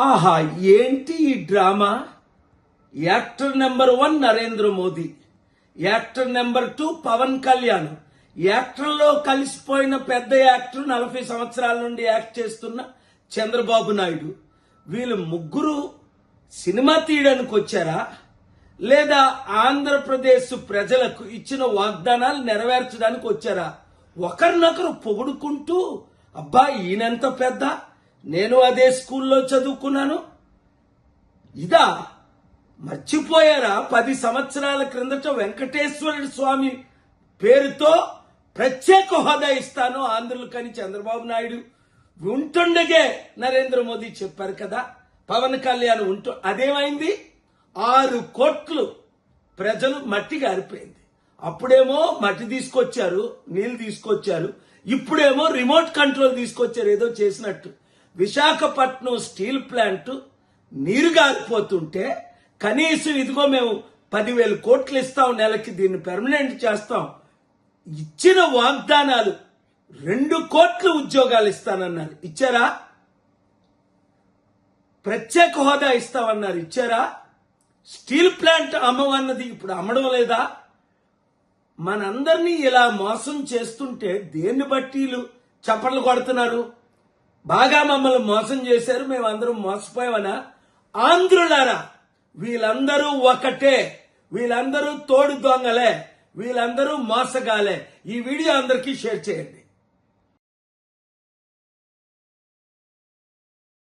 ఆహా ఏంటి ఈ drama? Actor number one Narendra Modi. Actor number two Pawan Kalyan. యాక్టర్లో కలిసిపోయిన పెద్ద యాక్టర్ నలభై సంవత్సరాల నుండి యాక్ట్ చేస్తున్న చంద్రబాబు నాయుడు. వీళ్ళు ముగ్గురు సినిమా తీయడానికి వచ్చారా? లేదా ఆంధ్రప్రదేశ్ ప్రజలకు ఇచ్చిన వాగ్దానాలు నెరవేర్చడానికి వచ్చారా? ఒకరినొకరు పొగుడుకుంటూ అబ్బా ఈయనంత పెద్ద నేను అదే స్కూల్లో చదువుకున్నాను. ఇదా మర్చిపోయారా? పది సంవత్సరాల క్రిందట వెంకటేశ్వరుడు స్వామి పేరుతో ప్రత్యేక హోదా ఇస్తాను ఆంధ్రులకని చంద్రబాబు నాయుడు. ఉంటుండగే నరేంద్ర మోదీ చెప్పారు కదా పవన్ కళ్యాణ్ ఉంటు అదేమైంది? ఆరు కోట్లు ప్రజలు మట్టి గారిపోయింది అప్పుడేమో మట్టి తీసుకొచ్చారు నీళ్ళు తీసుకొచ్చారు ఇప్పుడేమో రిమోట్ కంట్రోల్ తీసుకొచ్చారు ఏదో చేసినట్టు. విశాఖపట్నం స్టీల్ ప్లాంట్ నీరు గారిపోతుంటే కనీసం ఇదిగో మేము పదివేల కోట్లు ఇస్తాం నెలకి దీన్ని పెర్మనెంట్ చేస్తాం. ఇచ్చిన వాగ్దానాలు రెండు కోట్లు ఉద్యోగాలు ఇస్తానన్నారు. ఇచ్చారా? ప్రత్యేక హోదా ఇస్తామన్నారు. ఇచ్చారా? స్టీల్ ప్లాంట్ అమ్మవన్నది ఇప్పుడు అమ్మడం లేదా? మనందరినీ ఇలా మోసం చేస్తుంటే దేన్ని బట్టీలు చప్పట్లు కొడుతున్నారు? బాగా మమ్మల్ని మోసం చేశారు మేమందరం మోసపోయామనా? ఆంధ్రులారా వీళ్ళందరూ ఒకటే. వీళ్ళందరూ తోడు దొంగలే. వీళ్ళందరూ మోసగాలే ఈ వీడియో అందరికీ షేర్ చేయండి.